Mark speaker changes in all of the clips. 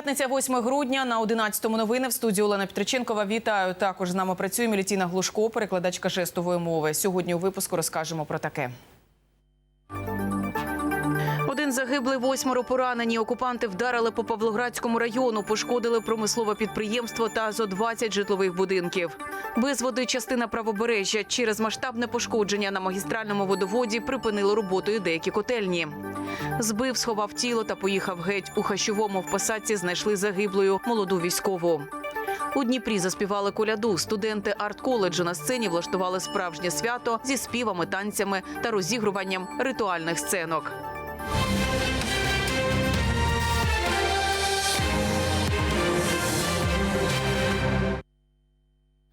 Speaker 1: П'ятниця, 8 грудня на 11-му новини в студії Олена Петриченкова. Вітаю. Також з нами працює Мілітіна Глушко, перекладачка жестової мови. Сьогодні у випуску розкажемо про таке. Один загиблий, восьмеро поранені. Окупанти вдарили по Павлоградському району, пошкодили промислове підприємство та зо 20 житлових будинків. Без води частина правобережжя через масштабне пошкодження на магістральному водоводі припинили роботу і деякі котельні. Збив, сховав тіло та поїхав геть. У хащовому в посадці знайшли загиблою молоду військову. У Дніпрі заспівали коляду. Студенти арт-коледжу на сцені влаштували справжнє свято зі співами, танцями та розігруванням ритуальних сценок.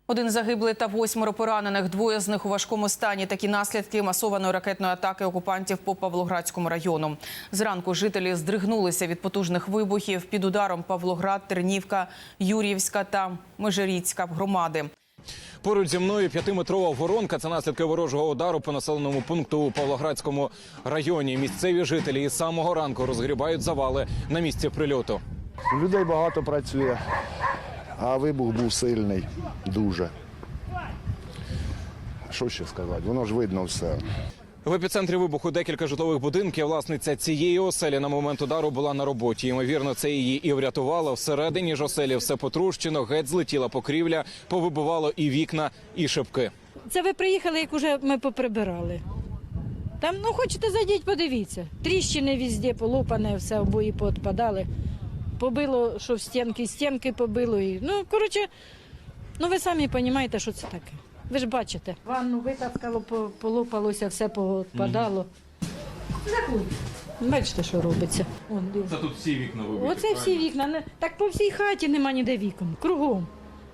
Speaker 1: Один загиблий та восьмеро поранених. Двоє з них у важкому стані. Такі наслідки масованої ракетної атаки окупантів по Павлоградському району. Зранку жителі здригнулися від потужних вибухів під ударом Павлоград, Тернівка, Юр'ївська та Межиріцька громади.
Speaker 2: Поруч зі мною п'ятиметрова воронка. Це наслідки ворожого удару по населеному пункту у Павлоградському районі. Місцеві жителі із самого ранку розгрібають завали на місці прильоту.
Speaker 3: Людей багато працює, а вибух був сильний, дуже. Що ще сказати? Воно ж видно все.
Speaker 2: В епіцентрі вибуху декілька житлових будинків. Власниця цієї оселі на момент удару була на роботі. Ймовірно, це її і врятувало. Всередині ж оселі все потрущено, геть злетіла покрівля, повибивало і вікна, і шибки.
Speaker 4: Це ви приїхали, як уже ми поприбирали. Там, ну хочете зайдіть, подивіться. Тріщини везде, полопане, все обої поотпадали. Побило, що в стінки, стінки побило. І, ну, коротше, ну ви самі розумієте, що це таке. Ви ж бачите. Ванну витаскало, полопалося, все поотпадало. Заходь. Бачите, що робиться. Вон, дивіться.
Speaker 2: тут всі вікна
Speaker 4: Оце всі вікна. Не- Так по всій хаті нема ніде вікон. Кругом.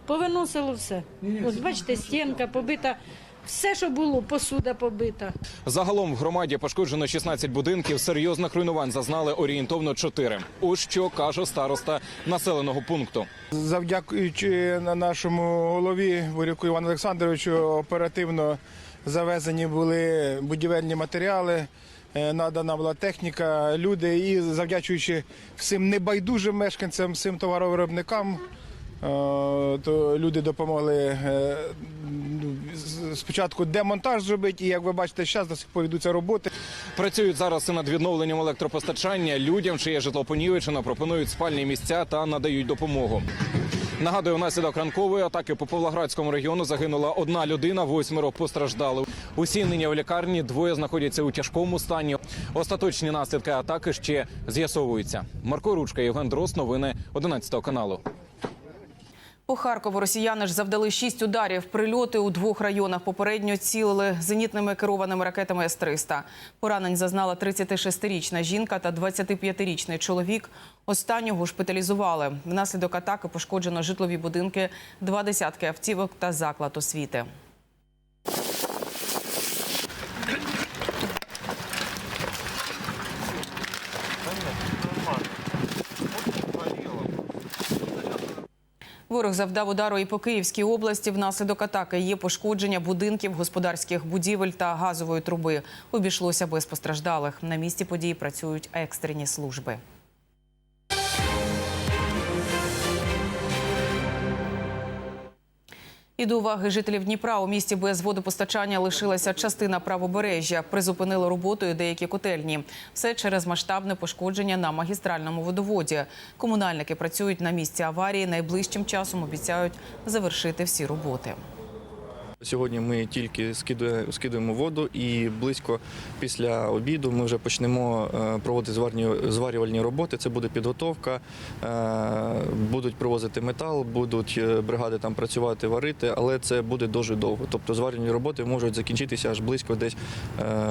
Speaker 4: Повиносило все. Ось бачите, стінка побита. Все, що було, посуда побита.
Speaker 2: Загалом в громаді пошкоджено 16 будинків. Серйозних руйнувань зазнали орієнтовно 4. Ось що каже староста населеного пункту.
Speaker 5: Завдякуючи нашому голові Буряку Івану Олександровичу, оперативно завезені були будівельні матеріали, е, надана була техніка, люди. І завдячуючи всім небайдужим мешканцям, всім товаровиробникам, то люди допомогли е, спочатку демонтаж зробити, і як ви бачите, зараз до сих пор йдуться роботи.
Speaker 2: Працюють зараз і над відновленням електропостачання. Людям, чиє житло понівечено, пропонують спальні місця та надають допомогу. Нагадую, внаслідок ранкової атаки по Павлоградському регіону загинула одна людина, восьмеро постраждали. Усі нині в лікарні, двоє знаходяться у тяжкому стані. Остаточні наслідки атаки ще з'ясовуються. Марко Ручка, Євген Дрос, новини 11 каналу.
Speaker 1: По Харкову росіяни ж завдали шість ударів. Прильоти у двох районах попередньо цілили зенітними керованими ракетами С-300. Поранень зазнала 36-річна жінка та 25-річний чоловік. Останнього шпиталізували. Внаслідок атаки пошкоджено житлові будинки, два десятки автівок та заклад освіти. Ворог завдав удару і по Київській області. Внаслідок атаки є пошкодження будинків, господарських будівель та газової труби. Обійшлося без постраждалих. На місці події працюють екстрені служби. І до уваги жителів Дніпра у місті без водопостачання лишилася частина правобережжя. Призупинили роботу і деякі котельні. Все через масштабне пошкодження на магістральному водоводі. Комунальники працюють на місці аварії. Найближчим часом обіцяють завершити всі роботи.
Speaker 6: Сьогодні ми тільки скидуємо воду, і близько після обіду ми вже почнемо е, проводити зварювальні роботи. Це буде підготовка, е, будуть привозити метал, будуть е, бригади там працювати, варити, але це буде дуже довго. Тобто зварювальні роботи можуть закінчитися аж близько десь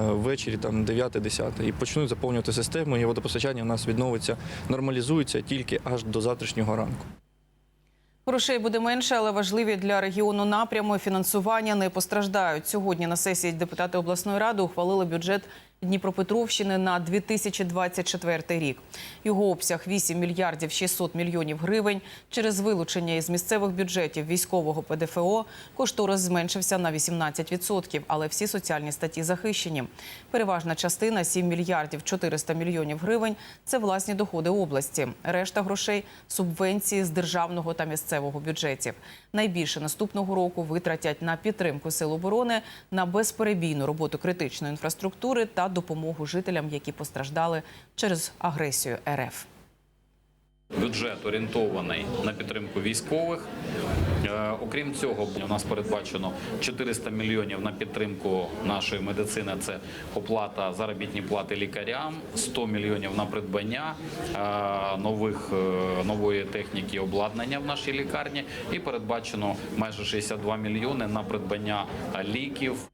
Speaker 6: ввечері, там 9-10. І почнуть заповнювати систему, і водопостачання у нас відновиться, нормалізується тільки аж до завтрашнього ранку.
Speaker 1: Грошей буде менше, але важливі для регіону напрями фінансування не постраждають. Сьогодні на сесії депутати обласної ради ухвалили бюджет Дніпропетровщини на 2024 рік. Його обсяг 8 мільярдів 600 мільйонів гривень. Через вилучення із місцевих бюджетів військового ПДФО кошторис зменшився на 18%, але всі соціальні статті захищені. Переважна частина 7 мільярдів 400 мільйонів гривень це власні доходи області. Решта грошей субвенції з державного та місцевого бюджетів. Найбільше наступного року витратять на підтримку сил оборони, на безперебійну роботу критичної інфраструктури та допомогу жителям, які постраждали через агресію РФ.
Speaker 7: Бюджет орієнтований на підтримку військових. Е, Окрім цього, у нас передбачено 400 мільйонів на підтримку нашої медицини. Це оплата заробітні плати лікарям, 100 мільйонів на придбання е, нових е, нової техніки обладнання в нашій лікарні. І передбачено майже 62 мільйони на придбання ліків.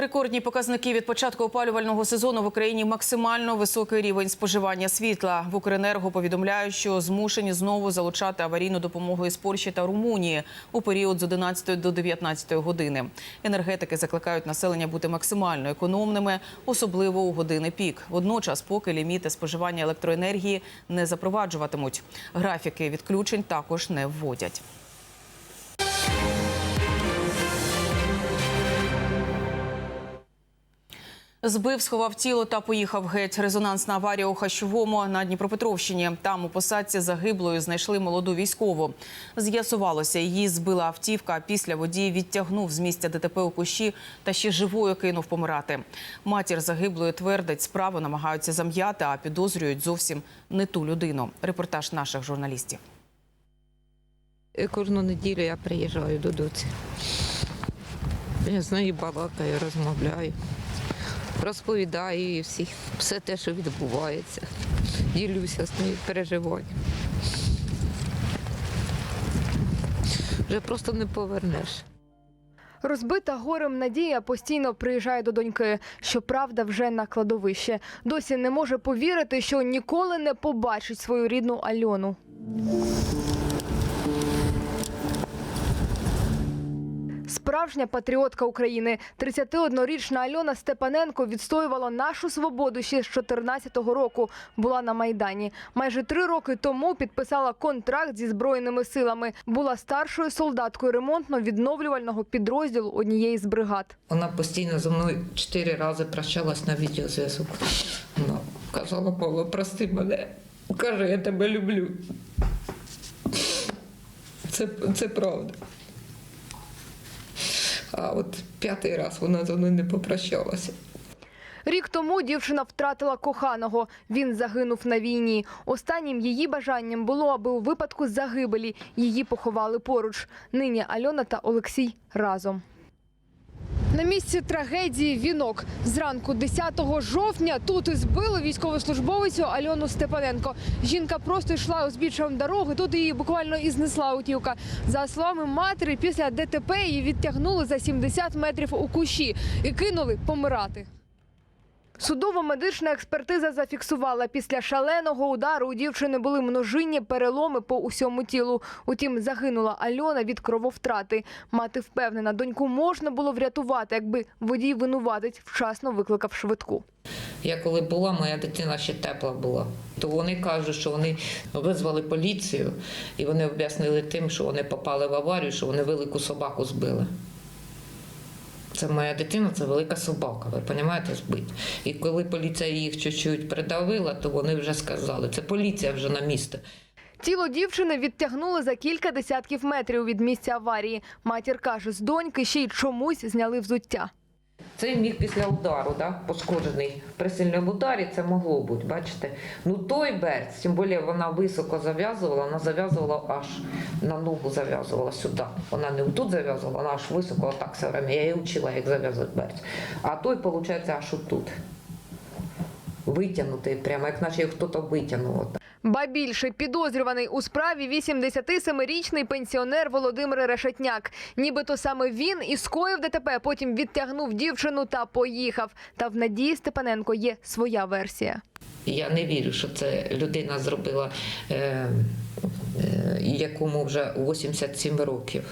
Speaker 1: Рекордні показники від початку опалювального сезону в Україні максимально високий рівень споживання світла. В Укренерго повідомляють, що змушені знову залучати аварійну допомогу із Польщі та Румунії у період з 11 до 19 години. Енергетики закликають населення бути максимально економними, особливо у години пік. Водночас, поки ліміти споживання електроенергії не запроваджуватимуть. Графіки відключень також не вводять. Збив, сховав тіло та поїхав геть. Резонансна аварія у Хащовому на Дніпропетровщині. Там у посадці загиблою знайшли молоду військову. З'ясувалося, її збила автівка. Після водій відтягнув з місця ДТП у кущі та ще живою кинув помирати. Матір загиблої твердить, справу намагаються зам'яти, а підозрюють зовсім не ту людину. Репортаж наших журналістів.
Speaker 8: Кожну неділю я приїжджаю до доці. Я з нею балакаю, розмовляю, розповідаю всі, все те, що відбувається. Ділюся з нею переживанням. Вже просто не повернеш.
Speaker 9: Розбита горем Надія постійно приїжджає до доньки. Щоправда, вже на кладовище. Досі не може повірити, що ніколи не побачить свою рідну Альону. Справжня патріотка України. 31-річна Альона Степаненко відстоювала нашу свободу ще з 14-го року. Була на майдані. Майже три роки тому підписала контракт зі збройними силами. Була старшою солдаткою ремонтно-відновлювального підрозділу однієї з бригад.
Speaker 8: Вона постійно зі мною чотири рази прощалась на відеозв'язок. Вона казала, Павло, прости мене. Каже, я тебе люблю. Це, це правда. А от п'ятий раз вона зі мною не попрощалася.
Speaker 9: Рік тому дівчина втратила коханого. Він загинув на війні. Останнім її бажанням було, аби у випадку загибелі її поховали поруч. Нині Альона та Олексій разом. На місці трагедії вінок. Зранку 10 жовтня тут і збили військовослужбовицю Альону Степаненко. Жінка просто йшла узбіччям дороги, тут її буквально і знесла утівка. За словами матері, після ДТП її відтягнули за 70 метрів у кущі і кинули помирати. Судово-медична експертиза зафіксувала, після шаленого удару у дівчини були множинні переломи по усьому тілу. Утім, загинула Альона від крововтрати. Мати впевнена, доньку можна було врятувати, якби водій винуватець вчасно викликав швидку.
Speaker 8: Я коли була, моя дитина ще тепла була. То вони кажуть, що вони визвали поліцію і вони об'яснили тим, що вони попали в аварію, що вони велику собаку збили. Це моя дитина, це велика собака, ви розумієте, збить. І коли поліція їх чуть-чуть придавила, то вони вже сказали, це поліція вже на місце.
Speaker 9: Тіло дівчини відтягнули за кілька десятків метрів від місця аварії. Матір каже, з доньки ще й чомусь зняли взуття.
Speaker 8: Це міг після удару, да, пошкоджений. При сильному ударі це могло бути, бачите. Ну той берц, тим більше вона високо зав'язувала, вона зав'язувала аж на ногу зав'язувала сюди. Вона не тут зав'язувала, вона аж високо отак все время. Я її вчила, як зав'язувати берц. А той, виходить, аж отут. Витягнутий, прямо як наче хтось витягнув.
Speaker 9: Ба більше підозрюваний у справі 87-річний пенсіонер Володимир Решетняк. Нібито саме він і скоїв ДТП, потім відтягнув дівчину та поїхав. Та в Надії Степаненко є своя версія.
Speaker 8: Я не вірю, що це людина зробила, е, е, якому вже 87 років.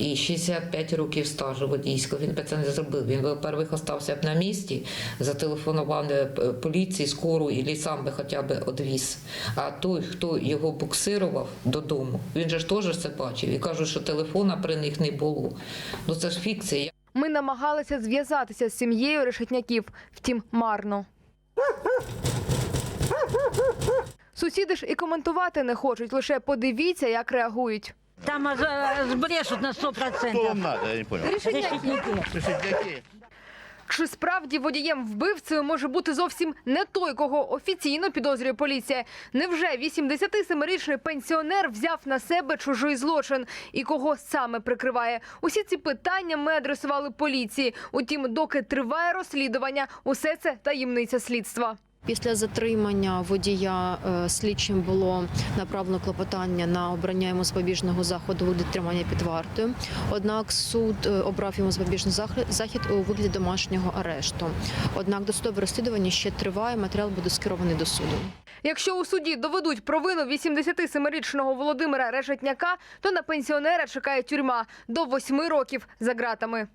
Speaker 8: І 65 років стажу водійського. Він би це не зробив. Він би перших остався б на місці, зателефонував поліції, скору і сам би хоча б одвіз. А той, хто його буксирував додому, він же ж теж це бачив і кажуть, що телефона при них не було. Ну це ж фікція.
Speaker 9: Ми намагалися зв'язатися з сім'єю решетняків, втім марно. Сусіди ж і коментувати не хочуть, лише подивіться, як реагують.
Speaker 10: Там а, збрешуть на 100%.
Speaker 11: Что вам надо, я не понял. Решетняки.
Speaker 9: Чи справді водієм вбивцею може бути зовсім не той, кого офіційно підозрює поліція? Невже 87-річний пенсіонер взяв на себе чужий злочин і кого саме прикриває? Усі ці питання ми адресували поліції. Утім, доки триває розслідування, усе це таємниця слідства.
Speaker 12: Після затримання водія е, слідчим було направлено клопотання на обрання йому запобіжного заходу у вигляді тримання під вартою. Однак суд е, обрав йому запобіжний захід у вигляді домашнього арешту. Однак досудове розслідування ще триває. Матеріал буде скерований до суду.
Speaker 9: Якщо у суді доведуть провину 87-річного Володимира Решетняка, то на пенсіонера чекає тюрма до 8 років за ґратами.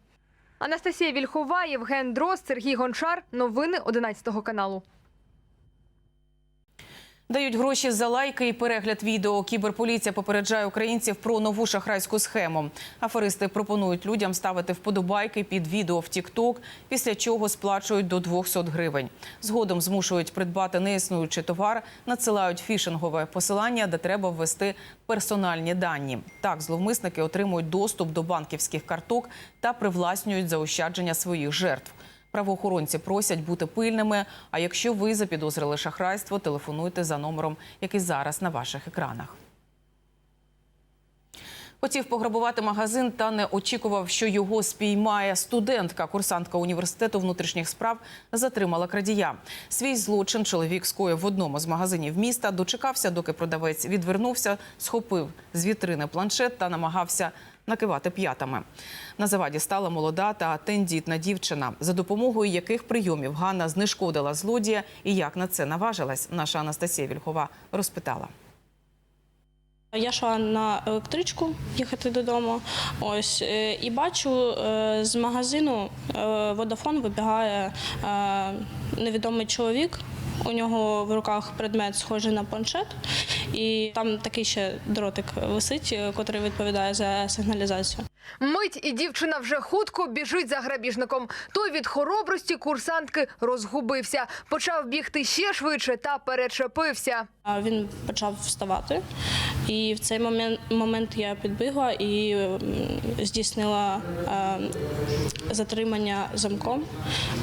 Speaker 9: Анастасія Вільхова, Євген Дрозд, Сергій Гончар. Новини 11 каналу.
Speaker 1: Дають гроші за лайки і перегляд відео. Кіберполіція попереджає українців про нову шахрайську схему. Аферисти пропонують людям ставити вподобайки під відео в TikTok, після чого сплачують до 200 гривень. Згодом змушують придбати неіснуючий товар, надсилають фішингове посилання, де треба ввести персональні дані. Так зловмисники отримують доступ до банківських карток та привласнюють заощадження своїх жертв. Правоохоронці просять бути пильними. А якщо ви запідозрили шахрайство, телефонуйте за номером, який зараз на ваших екранах. Хотів пограбувати магазин та не очікував, що його спіймає студентка. Курсантка університету внутрішніх справ затримала крадія. Свій злочин чоловік скоїв в одному з магазинів міста. Дочекався, доки продавець відвернувся, схопив з вітрини планшет та намагався накивати п'ятами. На заваді стала молода та тендітна дівчина, за допомогою яких прийомів Ганна знешкодила злодія і як на це наважилась. Наша Анастасія Вільхова розпитала.
Speaker 13: Я йшла на електричку їхати додому. Ось е, і бачу е, з магазину Водафон вибігає е, невідомий чоловік. У нього в руках предмет схожий на планшет, і там такий ще дротик висить, який відповідає за сигналізацію.
Speaker 9: Мить і дівчина вже хутко біжить за грабіжником. Той від хоробрості курсантки розгубився, почав бігти ще швидше та перечепився.
Speaker 13: Він почав вставати, і в цей момент, момент я підбігла і здійснила е, затримання замком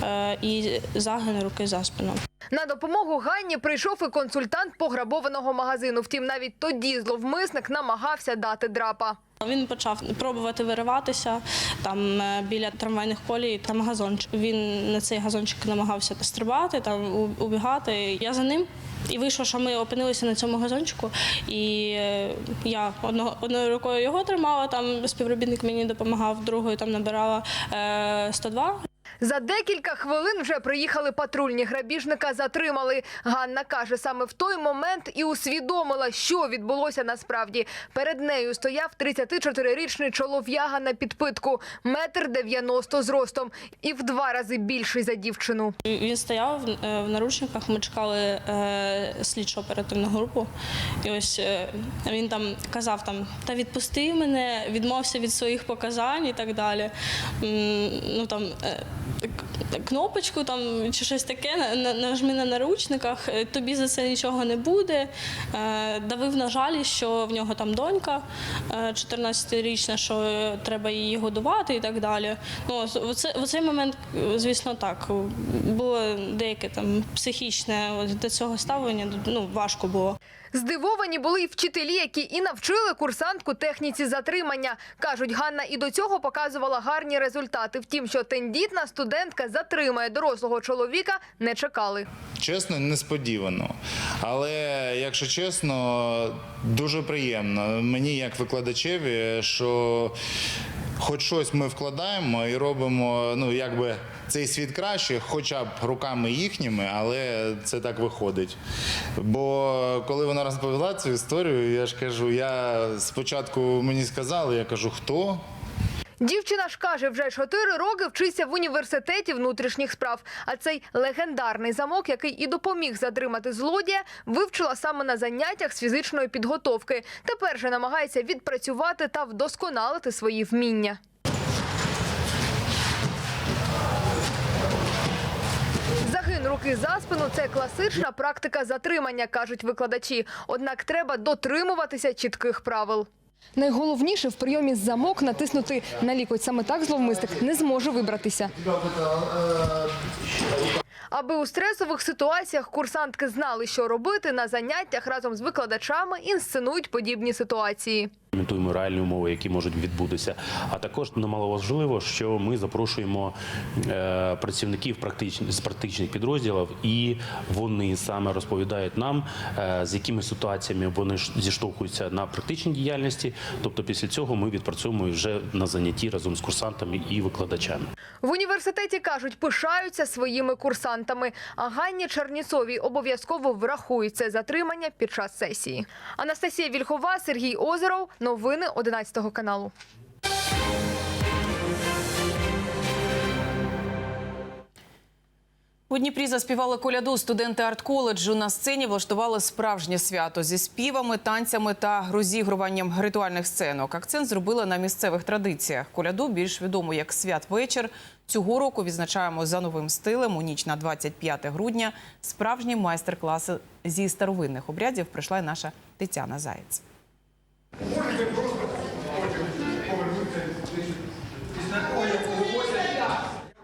Speaker 13: е, і загин руки за спину.
Speaker 9: На допомогу Ганні прийшов і консультант пограбованого магазину. Втім, навіть тоді зловмисник намагався дати драпа.
Speaker 13: Він почав пробувати вириватися там е, біля трамвайних колій. Там газончик. Він на цей газончик намагався стрибати, там убігати. Я за ним. І вийшло, що ми опинилися на цьому газончику, і е, я одного, одною рукою його тримала, там співробітник мені допомагав, другою там набирала е, 102.
Speaker 9: За декілька хвилин вже приїхали патрульні. Грабіжника затримали. Ганна каже, саме в той момент і усвідомила, що відбулося насправді. Перед нею стояв 34-річний чолов'яга на підпитку, метр дев'яносто зростом і в два рази більший за дівчину.
Speaker 13: Він стояв е, в наручниках. Ми чекали е, слідчо оперативну групу. І ось е, він там казав там: та відпусти мене, відмовся від своїх показань і так далі. Ну там кнопочку там чи щось таке, на- на- нажми на наручниках, е, тобі за це нічого не буде. Е, Давив на жалі, що в нього там донька е, 14-річна, що е, треба її годувати і так далі. Ну, в цей момент, звісно, так. Було деяке там психічне до цього ставлення, ну, важко було.
Speaker 9: Здивовані були й вчителі, які і навчили курсантку техніці затримання. Кажуть, Ганна і до цього показувала гарні результати. Втім, що тендітна студентка затримає дорослого чоловіка, не чекали.
Speaker 11: Чесно, несподівано. Але, якщо чесно, дуже приємно мені, як викладачеві, що хоч щось ми вкладаємо і робимо, ну якби цей світ краще, хоча б руками їхніми, але це так виходить. Бо коли вона розповіла цю історію, я ж кажу, я спочатку мені сказали, я кажу, хто?
Speaker 9: Дівчина ж каже, вже чотири роки вчиться в університеті внутрішніх справ. А цей легендарний замок, який і допоміг затримати злодія, вивчила саме на заняттях з фізичної підготовки. Тепер же намагається відпрацювати та вдосконалити свої вміння. Загин руки за спину це класична практика затримання, кажуть викладачі. Однак треба дотримуватися чітких правил. Найголовніше в прийомі замок натиснути на лікоть. Саме так зловмисник не зможе вибратися. Аби у стресових ситуаціях курсантки знали, що робити, на заняттях разом з викладачами інсценують подібні ситуації.
Speaker 14: Імітуємо реальні умови, які можуть відбутися. А також немало важливо, що ми запрошуємо е, працівників практичних з практичних підрозділів, і вони саме розповідають нам, е, з якими ситуаціями вони зіштовхуються на практичній діяльності. Тобто, після цього ми відпрацьовуємо вже на занятті разом з курсантами і викладачами.
Speaker 9: В університеті кажуть, пишаються своїми курсантами. А Ганні Черніцовій обов'язково врахують це затримання під час сесії. Анастасія Вільхова, Сергій Озеров. Новини 11 каналу.
Speaker 1: У Дніпрі заспівали коляду студенти арт-коледжу. На сцені влаштували справжнє свято зі співами, танцями та розігруванням ритуальних сценок. Акцент зробили на місцевих традиціях. Коляду більш відомо як святвечір. Цього року відзначаємо за новим стилем. У ніч на 25 грудня справжні майстер-класи зі старовинних обрядів прийшла наша Тетяна Заєць.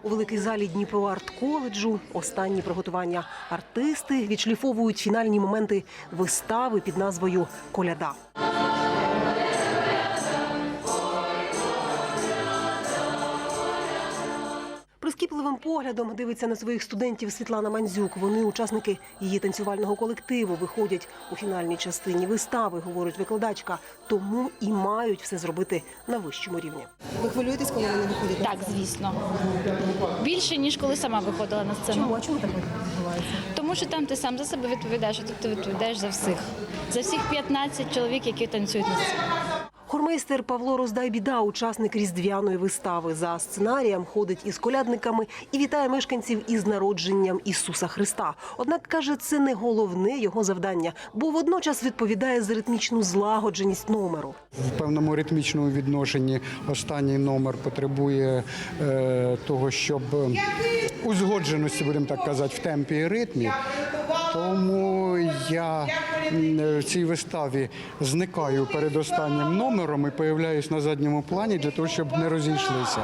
Speaker 15: У великій залі Дніпро арт коледжу останні приготування артисти відшліфовують фінальні моменти вистави під назвою Коляда. Прискіпливим поглядом дивиться на своїх студентів Світлана Мандзюк. Вони учасники її танцювального колективу виходять у фінальній частині вистави, говорить викладачка. Тому і мають все зробити на вищому рівні.
Speaker 16: Ви хвилюєтесь, коли вони виходять?
Speaker 17: Так, звісно. Більше, ніж коли сама виходила на сцену.
Speaker 16: Чому? А чому так відбувається?
Speaker 17: Тому що там ти сам за себе відповідаєш, а тут ти відповідаєш за всіх. За всіх 15 чоловік, які танцюють на сцені.
Speaker 15: Хормейстер Павло Роздайбіда, учасник різдвяної вистави, за сценарієм ходить із колядниками і вітає мешканців із народженням Ісуса Христа. Однак каже, це не головне його завдання, бо водночас відповідає за ритмічну злагодженість номеру.
Speaker 18: В певному ритмічному відношенні останній номер потребує е, того, щоб узгодженості, будемо так казати, в темпі і ритмі. Тому я в цій виставі зникаю перед останнім номером і появляюсь на задньому плані для того, щоб не розійшлися.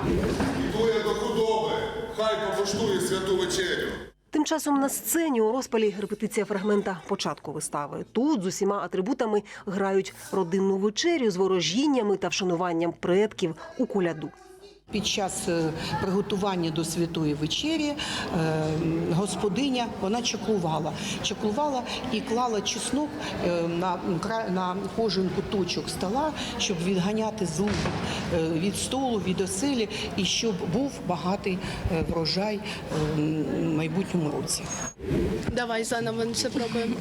Speaker 19: Дує до худоби, хай покуштує святу вечерю.
Speaker 15: Тим часом на сцені у розпалі репетиція фрагмента початку вистави. Тут з усіма атрибутами грають родинну вечерю з ворожіннями та вшануванням предків у коляду.
Speaker 16: Під час е, приготування до святої вечері е, господиня вона чаклувала. Чаклувала і клала чеснок е, на, на кожен куточок стола, щоб відганяти злу від столу, від оселі, і щоб був багатий врожай в майбутньому році.
Speaker 13: Давай заново все пробуємо.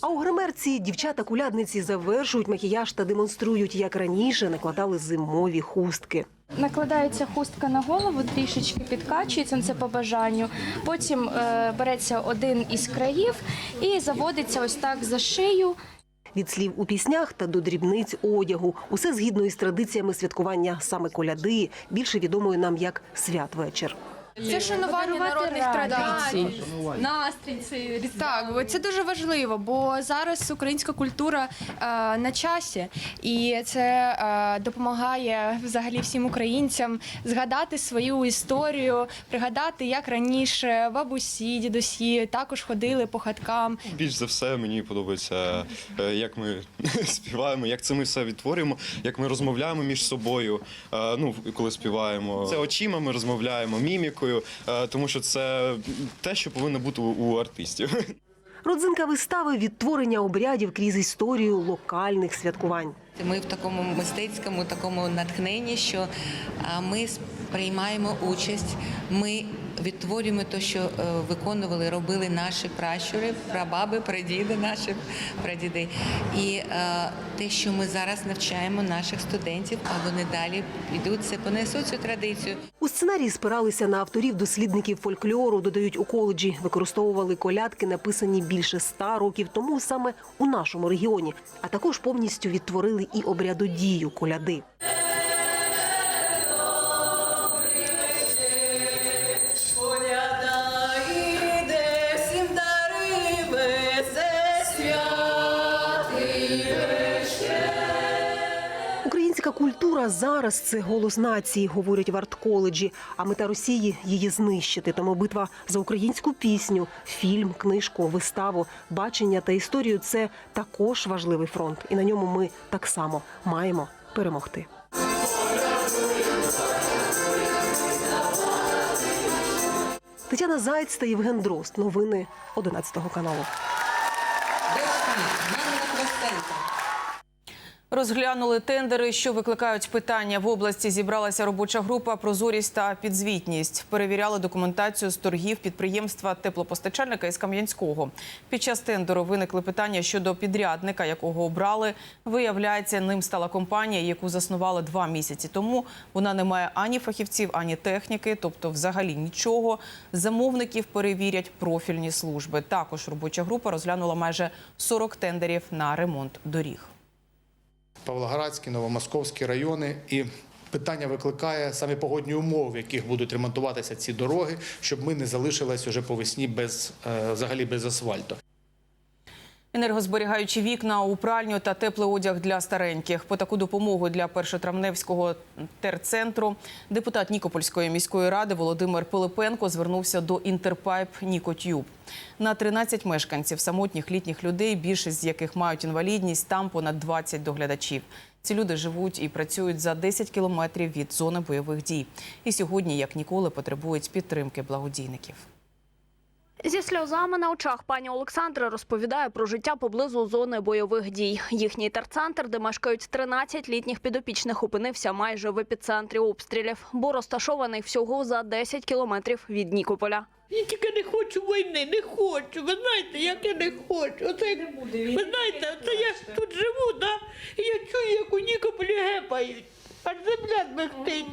Speaker 15: А у гримерці дівчата-кулядниці завершують макіяж та демонструють, як раніше накладали зимові хустки.
Speaker 17: Накладається хустка на голову, трішечки підкачується це по бажанню. Потім е, береться один із країв і заводиться ось так за шию.
Speaker 15: Від слів у піснях та до дрібниць одягу. Усе згідно із традиціями святкування саме коляди, більше відомої нам як святвечір.
Speaker 9: Це шанування народних традицій.
Speaker 17: Настрій цей
Speaker 9: Так, бо це дуже важливо, бо зараз українська культура е, на часі, і це е, допомагає взагалі всім українцям згадати свою історію, пригадати, як раніше бабусі, дідусі також ходили по хаткам.
Speaker 20: Більш за все мені подобається, е, як ми співаємо, як це ми все відтворюємо, як ми розмовляємо між собою. е, Ну, коли співаємо. Це очима ми розмовляємо, мімікою, е, тому що це те, що повинно бути у- у артистів.
Speaker 15: Родзинка вистави відтворення обрядів крізь історію локальних святкувань.
Speaker 21: Ми в такому мистецькому такому натхненні, що ми приймаємо участь, ми відтворюємо те, що е, виконували, робили наші пращури, прабаби, прадіди, наші прадіди. І е, те, що ми зараз навчаємо наших студентів, а вони далі йдуть, це понесуть цю традицію.
Speaker 15: У сценарії спиралися на авторів дослідників фольклору. Додають у коледжі, використовували колядки, написані більше ста років тому саме у нашому регіоні. А також повністю відтворили і обрядодію коляди. Культура зараз це голос нації, говорять в арт-коледжі. А мета Росії її знищити. Тому битва за українську пісню, фільм, книжку, виставу, бачення та історію це також важливий фронт, і на ньому ми так само маємо перемогти. Тетяна Заєць та Євген Дрозд. Новини 11 каналу.
Speaker 1: Розглянули тендери, що викликають питання. В області зібралася робоча група «Прозорість та підзвітність». Перевіряли документацію з торгів підприємства теплопостачальника із Кам'янського. Під час тендеру виникли питання щодо підрядника, якого обрали. Виявляється, ним стала компанія, яку заснували два місяці тому. Вона не має ані фахівців, ані техніки, тобто взагалі нічого. Замовників перевірять профільні служби. Також робоча група розглянула майже 40 тендерів на ремонт доріг.
Speaker 22: Павлоградський, Новомосковський райони. І питання викликає саме погодні умови, в яких будуть ремонтуватися ці дороги, щоб ми не залишились уже по весні без е, взагалі без асфальту.
Speaker 1: Енергозберігаючі вікна у пральню та теплий одяг для стареньких. По таку допомогу для першотравневського терцентру депутат Нікопольської міської ради Володимир Пилипенко звернувся до Інтерпайп Нікотюб. На 13 мешканців самотніх літніх людей, більшість з яких мають інвалідність, там понад 20 доглядачів. Ці люди живуть і працюють за 10 кілометрів від зони бойових дій. І сьогодні, як ніколи, потребують підтримки благодійників.
Speaker 23: Зі сльозами на очах пані Олександра розповідає про життя поблизу зони бойових дій. Їхній терцентр, де мешкають 13 літніх підопічних, опинився майже в епіцентрі обстрілів, бо розташований всього за 10 кілометрів від Нікополя.
Speaker 24: Я тільки не хочу війни, не хочу. Ви знаєте, як я не хочу. Оце, як- ви знаєте, оце я тут живу, да? і я чую, як у Нікополі гепають. Аж земля смехтить.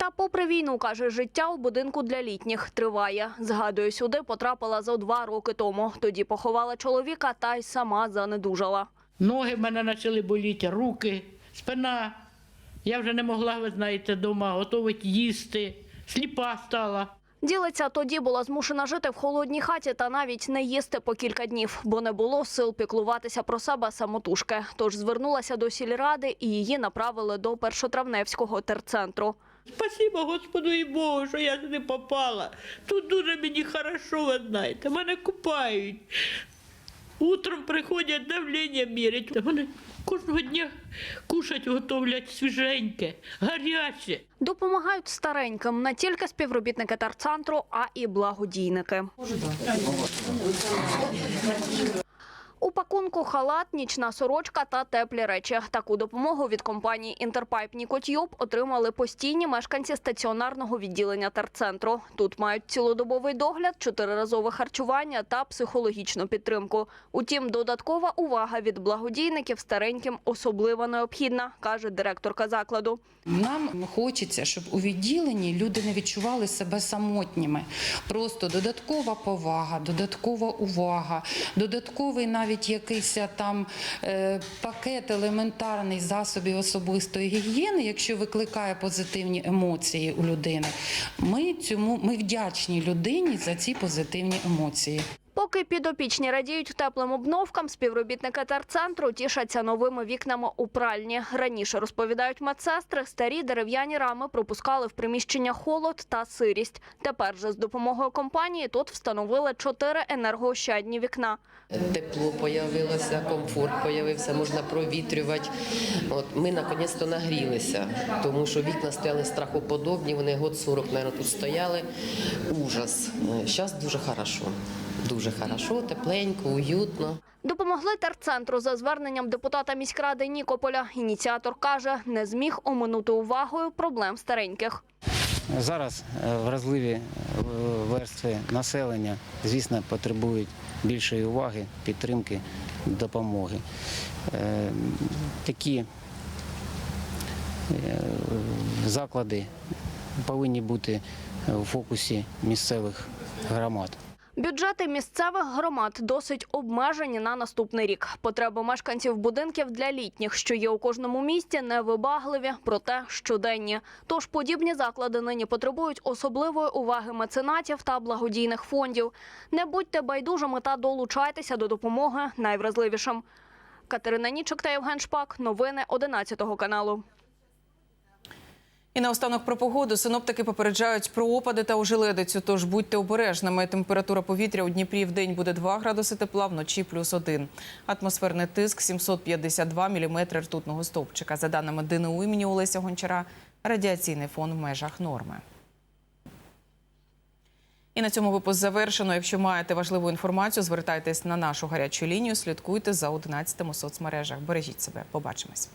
Speaker 23: Та попри війну, каже, життя у будинку для літніх триває. Згадує, сюди потрапила зо два роки тому. Тоді поховала чоловіка та й сама занедужала.
Speaker 24: Ноги в мене почали боліти, руки, спина. Я вже не могла, ви знаєте, вдома готувати їсти, сліпа стала.
Speaker 23: Ділиться, тоді була змушена жити в холодній хаті та навіть не їсти по кілька днів, бо не було сил піклуватися про себе самотужки. Тож звернулася до сільради і її направили до першотравневського терцентру.
Speaker 24: Спасибо Господу і Богу, що я сюди попала. Тут дуже мені хорошо, ви знаєте, мене купають. Утром приходять давлення мірять. Вони кожного дня кушать готовлять свіженьке, гаряче.
Speaker 23: Допомагають стареньким не тільки співробітники терцентру, а і благодійники. У пакунку халат, нічна сорочка та теплі речі. Таку допомогу від компанії Інтерпайп Нікотьюб отримали постійні мешканці стаціонарного відділення терцентру. Тут мають цілодобовий догляд, чотириразове харчування та психологічну підтримку. Утім, додаткова увага від благодійників стареньким особливо необхідна, каже директорка закладу.
Speaker 25: Нам хочеться, щоб у відділенні люди не відчували себе самотніми. Просто додаткова повага, додаткова увага, додатковий навіть якийсь там е, пакет елементарний засобів особистої гігієни, якщо викликає позитивні емоції у людини. Ми цьому ми вдячні людині за ці позитивні емоції.
Speaker 23: Поки підопічні радіють теплим обновкам, співробітники терцентру тішаться новими вікнами у пральні. Раніше розповідають медсестри, старі дерев'яні рами пропускали в приміщення холод та сирість. Тепер же з допомогою компанії тут встановили чотири енергоощадні вікна.
Speaker 26: Тепло появилося, комфорт появився, можна провітрювати. От ми наконець-то нагрілися, тому що вікна стояли страхоподобні, вони год 40, мабуть, тут стояли. Ужас. Зараз дуже хорошо. Дуже хорошо, тепленько, уютно.
Speaker 23: Допомогли терцентру за зверненням депутата міськради Нікополя. Ініціатор каже, не зміг оминути увагою проблем стареньких.
Speaker 27: Зараз е, вразливі е, верстви населення, звісно, потребують більшої уваги, підтримки, допомоги. Е, Такі заклади повинні бути в фокусі місцевих громад.
Speaker 23: Бюджети місцевих громад досить обмежені на наступний рік. Потреби мешканців будинків для літніх, що є у кожному місті, невибагливі, проте щоденні. Тож подібні заклади нині потребують особливої уваги меценатів та благодійних фондів. Не будьте байдужими та долучайтеся до допомоги найвразливішим. Катерина Нічок та Євген Шпак. Новини 11 каналу.
Speaker 1: І наостанок про погоду синоптики попереджають про опади та ожеледицю. Тож будьте обережними. Температура повітря у Дніпрі в день буде 2 градуси тепла, вночі плюс 1. Атмосферний тиск 752 міліметри ртутного стовпчика. За даними ДНУ імені Олеся Гончара, радіаційний фон в межах норми. І на цьому випуск завершено. Якщо маєте важливу інформацію, звертайтесь на нашу гарячу лінію. Слідкуйте за 11 у соцмережах. Бережіть себе. Побачимось.